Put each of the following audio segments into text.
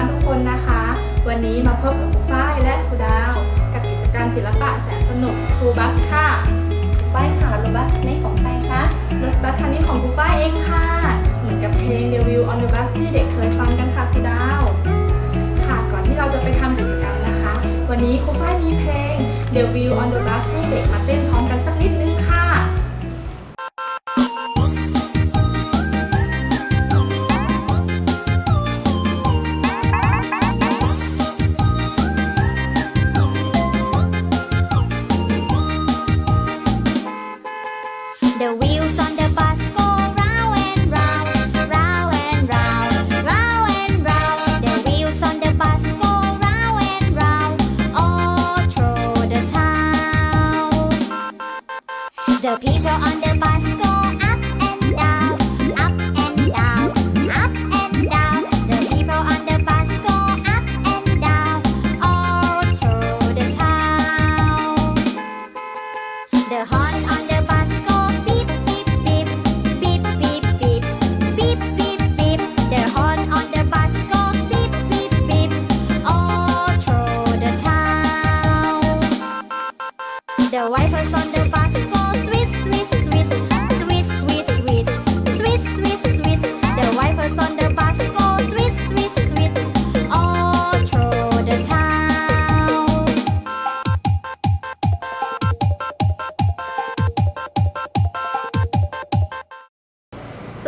านทุกคนนะคะ วันนี้มาพบกับครูฝ้ายและครูดาว กับกิจกรรมศิลปะแสนสนุกครูบัสค่ะฝ้ายค่ะรถบัสคันนี้ของใครคะรถบัสคันนี้ของครูฝ้ายเองค่ะ เหมือนกับเพลง The View on the Bus ที่เด็กเคยฟังกันค่ะครูดาว ค่ะก่อนที่เราจะไปทำกิจกรรมนะคะ วันนี้ครูฝ้ายมีเพลง The View on the Bus ให้เด็กมาเต้น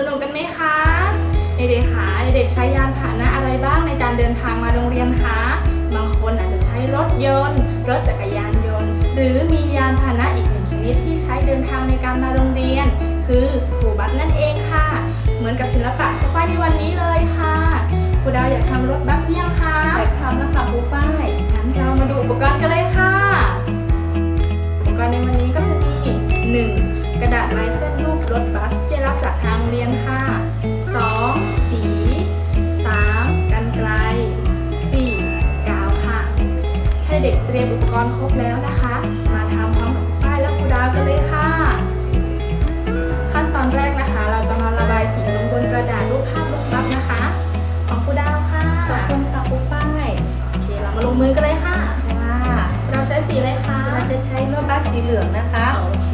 นุกกันไหมคะเด็กๆคะเด็กๆใช้ยานพาหนะอะไรบ้างในการเดินทางมาโรงเรียนคะบางคนอาจจะใช้รถยนต์ รถจักรยานยนต์ หรือมียานพาหนะอีกหนึ่งชนิดที่ใช้เดินทางในการมาโรงเรียน คือสกูบัสนั่นเองค่ะ เหมือนกับศิลปะทั่วไปในวันนี้เลยค่ะ กรณ์ครบแล้วนะคะ มาทำพร้อมกับฝ้ายและครูดาวกันเลยค่ะ ขั้นตอนแรกนะคะ เราจะมาระบายสีลงบนกระดาษรูปภาพรถบัสนะคะ ของครูดาวค่ะขอบคุณค่ะครูป้ายโอเคเรามาลงมือกันเลยค่ะค่ะเราใช้สีอะไรคะเราจะใช้รถบัสสีเหลืองนะคะโอเค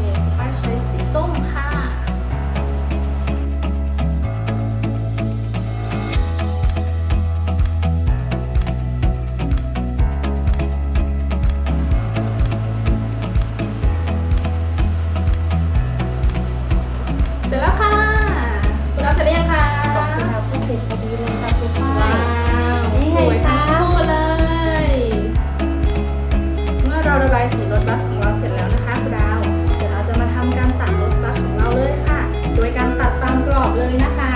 ราระบายสีรถบัสของเราเสร็จแล้วนะคะคุณดาว เดี๋ยวเราจะมาทำการตัดรถบัสของเราเลยค่ะ โดยการตัดตามกรอบเลยนะคะ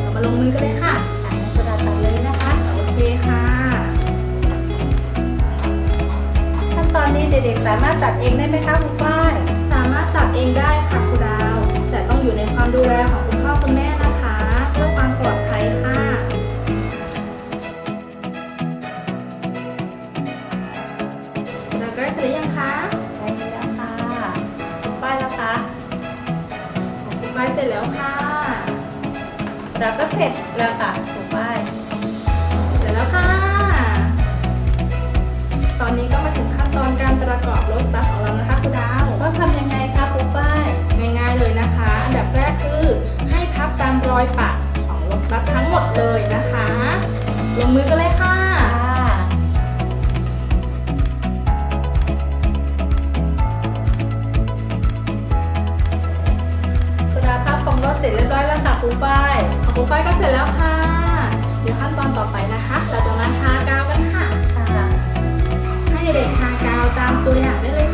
เรามาลงมือกันเลยค่ะอ่านกระดาษตัดเลยนะคะ โอเคค่ะ ขั้นตอนนี้เด็กๆ สามารถตัดเองได้ไหมคะครูป้าย สามารถตัดเองได้ค่ะคุณดาว แต่ต้องอยู่ในความดูแลของคุณพ่อคุณแม่นะ เสร็จแล้วค่ะ เราก็เสร็จแล้วค่ะครูป้ายเสร็จแล้วค่ะ ตอนนี้ก็มาถึงขั้นตอนการประกอบรถบัสของเรานะคะคุณดาว ต้องทำยังไงคะครูป้าย ง่ายๆเลยนะคะ อันดับแรกคือให้พับตามรอยปะของรถบัสทั้งหมดเลยนะคะ ลงมือกันเลยค่ะค่ะูป้ายของคุณฝ้ายก็เสร็จแล้วค่ะ เดี๋ยวขั้นตอนต่อไปนะคะ เราจะมาทากาวกันค่ะค่ะให้เด็กทากาวตามตัวอย่างได้เลย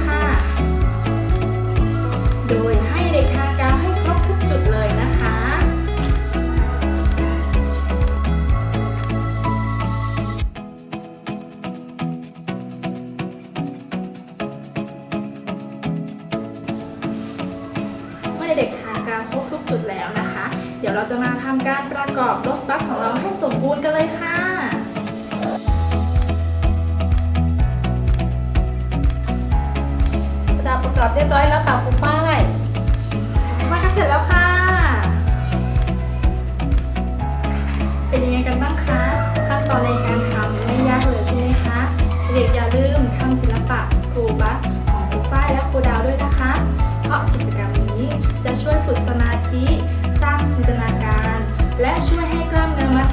เดี๋ยวเราจะมาทำการประกอบรถบัสของเราให้สมบูรณ์กันเลยค่ะคุณอาประกอบเรียบร้อยแล้วค่ะครูป้ายมากันเสร็จแล้วค่ะ เป็นยังไงกันบ้างคะ ขั้นตอนในการทำไม่ยากเลยใช่ไหมคะ เด็กอย่าลืม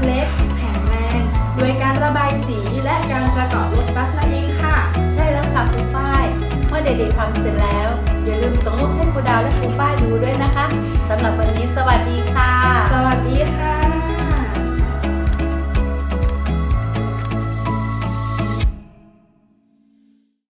เล็ก แข็งแรง โดยการระบายสีและการประกอบรถบัสนั่นเองค่ะ ใช่แล้วค่ะครูป้าย เมื่อเด็กๆทำเสร็จแล้ว อย่าลืมส่งรูปให้ครูดาวและคุณป้ายดูด้วย